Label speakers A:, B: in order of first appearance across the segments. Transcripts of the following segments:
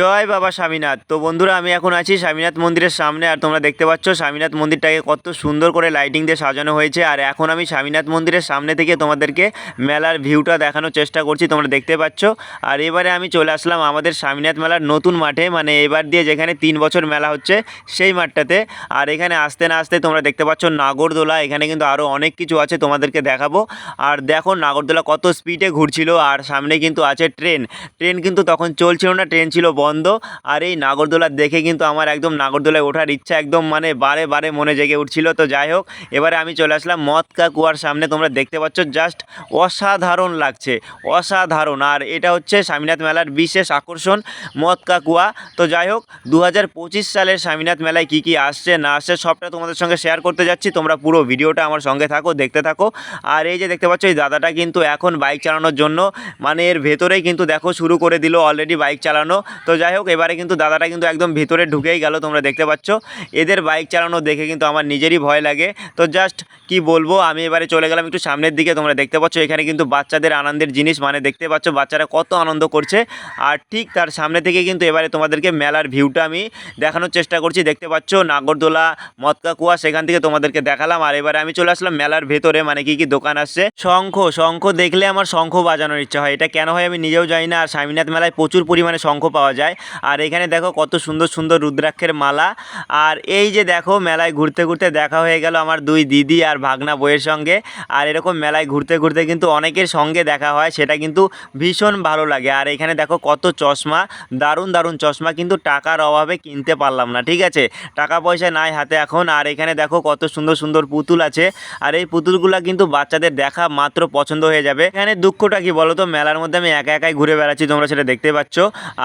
A: জয় বাবা স্বামীনাথ। তো বন্ধুরা, আমি এখন আছি স্বামীনাথ মন্দিরের সামনে, আর তোমরা দেখতে পাচ্ছ স্বামীনাথ মন্দিরটাকে কত সুন্দর করে লাইটিং দিয়ে সাজানো হয়েছে। আর এখন আমি স্বামীনাথ মন্দিরের সামনে থেকে তোমাদেরকে মেলার ভিউটা দেখানোর চেষ্টা করছি, তোমরা দেখতে পাচ্ছ। আর এবারে আমি চলে আসলাম আমাদের স্বামীনাথ মেলার নতুন মাঠে মানে এবার দিয়ে যেখানে তিন বছর মেলা হচ্ছে, সেই মাঠটাতে। আর এখানে আসতে না আসতে তোমরা দেখতে পাচ্ছ নাগরদোলা, এখানে কিন্তু আরও অনেক কিছু আছে তোমাদেরকে দেখাবো। আর দেখো নাগরদোলা কত স্পিডে ঘুরছিল, আর সামনে কিন্তু আছে ট্রেন। ট্রেন কিন্তু তখন চলছিল না, ট্রেন ছিল বন্ধ। আর এই নাগরদোলা দেখে কিন্তু আমার একদম নাগরদোলায় ওঠার ইচ্ছা একদম মানে বারে বারে মনে জেগে উঠছিল। তো যাই হোক, এবারে আমি চলে আসলাম মদকা কুয়ার সামনে। তোমরা দেখতে পাচ্ছ জাস্ট অসাধারণ লাগছে, অসাধারণ। আর এটা হচ্ছে স্বামীনাথ মেলার বিশেষ আকর্ষণ মদকা কুয়া তো যাই হোক দু হাজার পঁচিশ সালের স্বামীনাথ মেলায় কী কী আসছে, না আসছে, সবটা তোমাদের সঙ্গে শেয়ার করতে যাচ্ছি। তোমরা পুরো ভিডিওটা আমার সঙ্গে থাকো, দেখতে থাকো। আর এই যে দেখতে পাচ্ছ, এই দাদাটা কিন্তু এখন বাইক চালানোর জন্য মানে এর ভেতরেই কিন্তু দেখো শুরু করে দিল অলরেডি বাইক চালানো। তো যাই হোক, এবারে কিন্তু দাদাটা কিন্তু একদম ভিতরে ঢুকেই গেল, তোমরা দেখতে পাচ্ছ। এদের বাইক চালানো দেখে কিন্তু আমার নিজেরই ভয় লাগে। তো জাস্ট কি বলব, আমি এবারে চলে গেলাম একটু সামনের দিকে, তোমরা দেখতে পাচ্ছ, এখানে কিন্তু বাচ্চাদের আনন্দের জিনিস মানে দেখতে পাচ্ছ বাচ্চারা কত আনন্দ করছে। আর ঠিক তার সামনে থেকে কিন্তু এবারে তোমাদেরকে মেলার ভিউটা আমি দেখানোর চেষ্টা করছি। দেখতে পাচ্ছ নাগরদোলা মদকা কুয়া সেখান থেকে তোমাদেরকে দেখালাম। আর এবারে আমি চলে আসলাম মেলার ভেতরে মানে কি কি দোকান আসছে। শঙ্খ শঙ্খ দেখলে আমার শঙ্খ বাজানোর ইচ্ছা হয়। এটা কেন হয় আমি নিজেও জানি না। আর স্বামীনাথ মেলায় প্রচুর পরিমাণে শঙ্খ পাওয়া যায়। আর এখানে দেখো কত সুন্দর সুন্দর রুদ্রাক্ষের মালা। আর এই যে দেখো মেলায় ঘুরতে ঘুরতে দেখা হয়ে গেল আমার দুই দিদি আর ভাগনা বইয়ের সঙ্গে। আর এরকম মেলায় ঘুরতে ঘুরতে কিন্তু অনেকের সঙ্গে দেখা হয়, সেটা কিন্তু ভীষণ ভালো লাগে। আর এখানে দেখো কত চশমা, দারুণ দারুণ চশমা, কিন্তু টাকার অভাবে কিনতে পারলাম না, ঠিক আছে? টাকা পয়সা নাই হাতে এখন। আর এখানে দেখো কত সুন্দর সুন্দর পুতুল আছে। আর এই পুতুলগুলা কিন্তু বাচ্চাদের দেখা মাত্র পছন্দ হয়ে যাবে। এখানে দুঃখটা কি বলো তো মেলার মধ্যে আমি একা একাই ঘুরে বেড়াচ্ছি, তোমরা সেটা দেখতে পাচ্ছ।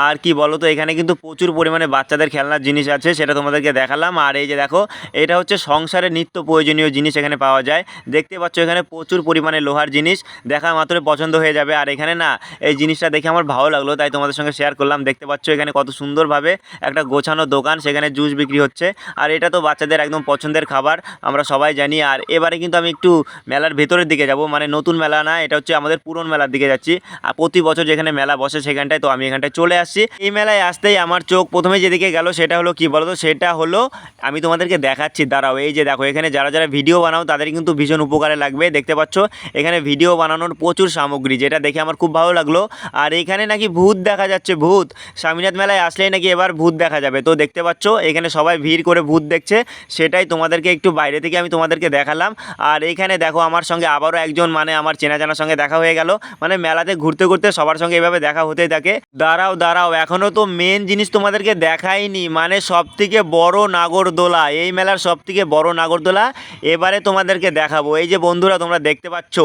A: আর কি বলো তো এখানে কিন্তু প্রচুর পরিমাণে বাচ্চাদের খেলনার জিনিস আছে, সেটা তোমাদেরকে দেখালাম। আর এই যে দেখো, এটা হচ্ছে সংসারে নিত্য প্রয়োজনীয় জিনিস এখানে পাওয়া যায়। দেখতে পাচ্ছ এখানে প্রচুর পরিমাণে লোহার জিনিস, দেখা মাত্র পছন্দ হয়ে যাবে। আর এখানে না, এই জিনিসটা দেখে আমার ভালো লাগল, তাই তোমাদের সঙ্গে শেয়ার করলাম। দেখতে পাচ্ছ এখানে কত সুন্দরভাবে একটা গোছানো দোকান, সেখানে জুস বিক্রি হচ্ছে। আর এটা তো বাচ্চাদের একদম পছন্দের খাবার, আমরা সবাই জানি। আর এবারে কিন্তু আমি একটু মেলার ভেতরের দিকে যাব মানে নতুন মেলা না, এটা হচ্ছে আমাদের পুরন মেলার দিকে যাচ্ছি। আর প্রতি বছর যেখানে মেলা বসে, সেখানটায় তো আমি এখানটায় চলে আসছি। এই মেলায় আসতেই আমার চোখ প্রথমে যেদিকে গেল সেটা হলো কি বলতো? সেটা হলো আমি তোমাদেরকে দেখাচ্ছি, দাঁড়াও, এই যে দেখো, এখানে যারা যারা ভিডিও বানাও তাদের কিন্তু ভীষণ উপকারে লাগবে, দেখতে পাচ্ছ? এখানে ভিডিও বানানোর প্রচুর সামগ্রী, যেটা দেখে আমার খুব ভালো লাগল। আর এখানে নাকি ভূত দেখা যাচ্ছে, ভূত। স্বামীনাথ মেলায় আসলেই নাকি এবার ভূত দেখা যাবে। তো দেখতে পাচ্ছ, এখানে সবাই ভিড় করে ভূত দেখছে, সেটাই তোমাদেরকে একটু বাইরে থেকে আমি তোমাদেরকে দেখালাম। আর এইখানে দেখো, আমার সঙ্গে আবারও একজন মানে আমার চেনা জানার সঙ্গে দেখা হয়ে গেল। মানে মেলাতে ঘুরতে ঘুরতে সবার সঙ্গে এভাবে দেখা হতেই থাকে। দাঁড়াও দাঁড়াও এখনও তো মেন জিনিস তোমাদেরকে দেখাইনি মানে সব থেকে বড় নাগরদোলা, এই মেলার সব থেকে বড় নাগরদোলা এবারে তোমাদেরকে দেখাবো। এই যে বন্ধুরা, তোমরা দেখতে পাচ্ছ,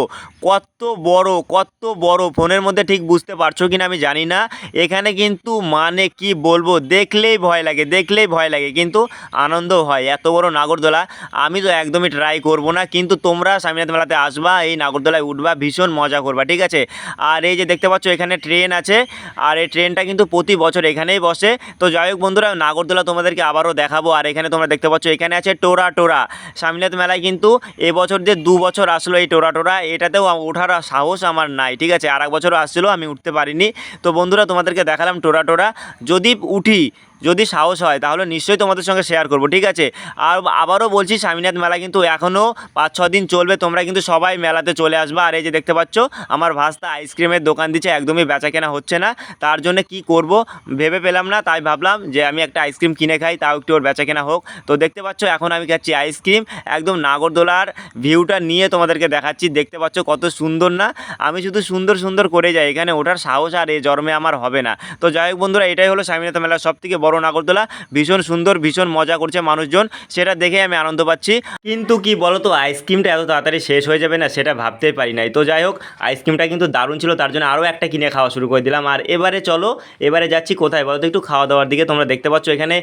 A: কত বড় কত বড়, ফোনের মধ্যে ঠিক বুঝতে পারছ কিনা আমি জানি না। এখানে কিন্তু মানে কি বলব, দেখলেই ভয় লাগে, দেখলেই ভয় লাগে, কিন্তু আনন্দ হয়, এত বড় নাগরদোলা। আমি তো একদমই ট্রাই করব না, কিন্তু তোমরা স্বামীনাথ মেলাতে আসবা, এই নাগরদোলায় উঠবা, ভীষণ মজা করবা, ঠিক আছে? আর এই যে দেখতে পাচ্ছ, এখানে ট্রেন আছে, আর এই ট্রেনটা কিন্তু প্রতি বছর এখানেই বসে। তো যাই হোক বন্ধুরা, নাগরদোলা তোমাদেরকে আবারও দেখাবো। আর এখানে তোমরা দেখতে পাচ্ছ, এখানে আছে টোরা টোরা। স্বামীনাথ মেলায় কিন্তু এবছর যে দু বছর আসলো এই টোরা টোরা, এটাতেও ওঠার সাহস আমার নাই, ঠিক আছে? আর এক বছরও আসছিল, আমি উঠতে পারিনি। তো বন্ধুরা, তোমাদেরকে দেখালাম টোরা টোরা। যদি উঠি যদি সাহস হয়, তাহলে নিশ্চয়ই তোমাদের সঙ্গে শেয়ার করব, ঠিক আছে? আর আবারও বলছি, স্বামীনাথ মেলা কিন্তু এখনও পাঁচ, ছ দিন চলবে, তোমরা কিন্তু সবাই মেলাতে চলে আসবে। আর এই যে দেখতে পাচ্ছ, আমার ভাস্তা আইসক্রিমের দোকান দিচ্ছে, একদমই বেচা কেনা হচ্ছে না। তার জন্য কি করব, ভেবে পেলাম না, তাই ভাবলাম যে আমি একটা আইসক্রিম কিনে খাই, তাও একটু ওর বেচা কেনা হোক। তো দেখতে পাচ্ছ, এখন আমি খাচ্ছি আইসক্রিম, একদম নাগরদোলার ভিউটা নিয়ে তোমাদেরকে দেখাচ্ছি, দেখতে পাচ্ছ কত সুন্দর না? আমি শুধু সুন্দর সুন্দর করে যাই, এখানে ওঠার সাহস আর এই জন্মে আমার হবে না। তো যাই হোক বন্ধুরা, এটাই হলো স্বামীনাথ মেলার সব থেকে বড় নাগরদোলা ভীষণ সুন্দর, ভীষণ মজা করছে মানুষজন। সেটা দেখে আমি আনন্দ পাচ্ছি। কিন্তু কি বলো তো আইসক্রিমটা এত তাড়াতাড়ি শেষ হয়ে যাবে না, সেটা ভাবতেই পারি নাই। তো যাই হোক আইসক্রিমটা কিন্তু দারুণ ছিল, তার জন্য আরও একটা কিনে খাওয়া শুরু করে দিলাম। আর এবারে চলো, এবারে যাচ্ছি কোথায় বলো তো একটু খাওয়া দাওয়ার দিকে। তোমরা দেখতে পাচ্ছ এখানে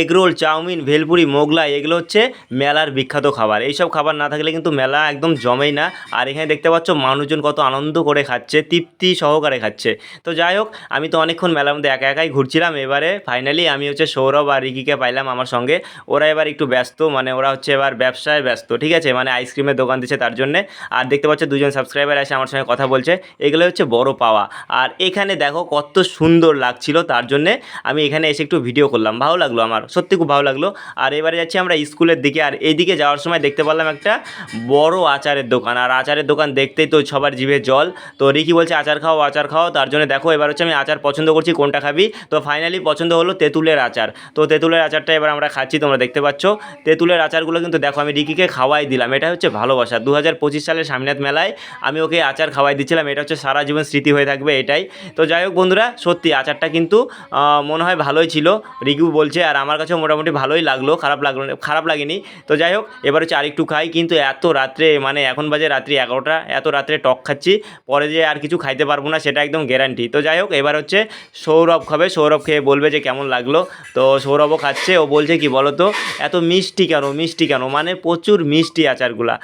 A: এগরোল চাউমিন, ভেলপুরি, মোগলাই, এগুলো হচ্ছে মেলার বিখ্যাত খাবার। এইসব খাবার না থাকলে কিন্তু মেলা একদম জমেই না। আর এখানে দেখতে পাচ্ছ মানুষজন কত আনন্দ করে খাচ্ছে, তৃপ্তি সহকারে খাচ্ছে। তো যাই হোক, আমি তো অনেকক্ষণ মেলার মধ্যে একা একাই ঘুরছিলাম। এবারে ফাইনালি ফাইনালি আমি হচ্ছে সৌরভ আর রিকিকে পাইলাম আমার সঙ্গে। ওরা এবার একটু ব্যস্ত মানে ওরা হচ্ছে এবার ব্যবসায় ব্যস্ত, ঠিক আছে? মানে আইসক্রিমের দোকান দিচ্ছে তার জন্যে। আর দেখতে পাচ্ছ দুজন সাবস্ক্রাইবার এসে আমার সঙ্গে কথা বলছে। এগুলো হচ্ছে বড় পাওয়া। আর এখানে দেখো কত সুন্দর লাগছিল তার জন্যে। আমি এখানে এসে একটু ভিডিও করলাম। ভালো লাগল আমার, সত্যি খুব ভালো লাগল। আর এবারে যাচ্ছি আমরা স্কুলের দিকে। আর এইদিকে যাওয়ার সময় দেখতে পারলাম একটা বড় আচারের দোকান। আর আচারের দোকান দেখতেই তো সবার জিভে জল। তো রিকি বলছে, আচার খাও আচার খাও। তার জন্য দেখো, এবার হচ্ছে আমি আচার পছন্দ করছি, কোনটা খাবি? তো ফাইনালি পছন্দ হলো তেঁতুলের আচার। তো তেঁতুলের আচারটা এবার আমরা খাচ্ছি, তোমরা দেখতে পাচ্ছ। তেঁতুলের আচারগুলো কিন্তু দেখো, আমি রিকিকে খাওয়াই দিলাম। এটা হচ্ছে ভালোবাসা। দু হাজার পঁচিশ সালের স্বামীনাথ মেলায় আমি ওকে আচার খাওয়াই দিচ্ছিলাম। এটা হচ্ছে সারা জীবন স্মৃতি হয়ে থাকবে এটাই। তো যাই হোক বন্ধুরা, সত্যি আচারটা কিন্তু মনে হয় ভালোই ছিল, রিকিউ বলছে, আর আমার কাছেও মোটামুটি ভালোই লাগল, খারাপ লাগল খারাপ লাগেনি। তো যাই হোক, এবার হচ্ছে আরেকটু খাই, কিন্তু এত রাত্রে মানে এখন বাজে রাত্রি এগারোটা, এত রাত্রে টক খাচ্ছি, পরে যে আর কিছু খাইতে পারব না, সেটা একদম গ্যারান্টি তো যাই হোক, এবার হচ্ছে সৌরভ খাবে, সৌরভ খেয়ে বলবে যে কেমন লাগল। তো সৌরভও খাচ্ছে, ও বলছে কি বলো তো এত মিষ্টি কেন মিষ্টি কেন? মানে প্রচুর মিষ্টি আচারগুলা।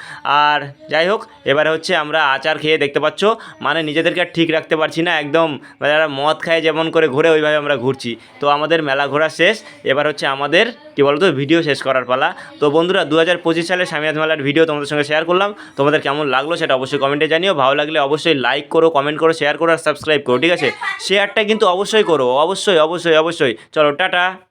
A: আর যাই হোক, এবারে হচ্ছে আমরা আচার খেয়ে দেখতে পাচ্ছ মানে নিজেদেরকে ঠিক রাখতে পারছি না, একদম মানে যারা মদ খায় যেমন করে ঘুরে ওইভাবে আমরা ঘুরছি। তো আমাদের মেলা ঘোরা শেষ, এবার হচ্ছে আমাদের কী বলতো, ভিডিও শেষ করার পালা। তো বন্ধুরা দু হাজার পঁচিশ সালে স্বামীনাথ মেলার ভিডিও তোমাদের সঙ্গে শেয়ার করলাম। তোমাদের কেমন লাগল সেটা অবশ্যই কমেন্টে জানিও। ভালো লাগলে অবশ্যই লাইক করো কমেন্ট করো শেয়ার করো আর সাবস্ক্রাইব করো, ঠিক আছে? শেয়ারটা কিন্তু অবশ্যই করো, অবশ্যই অবশ্যই অবশ্যই। চলো, টাটা।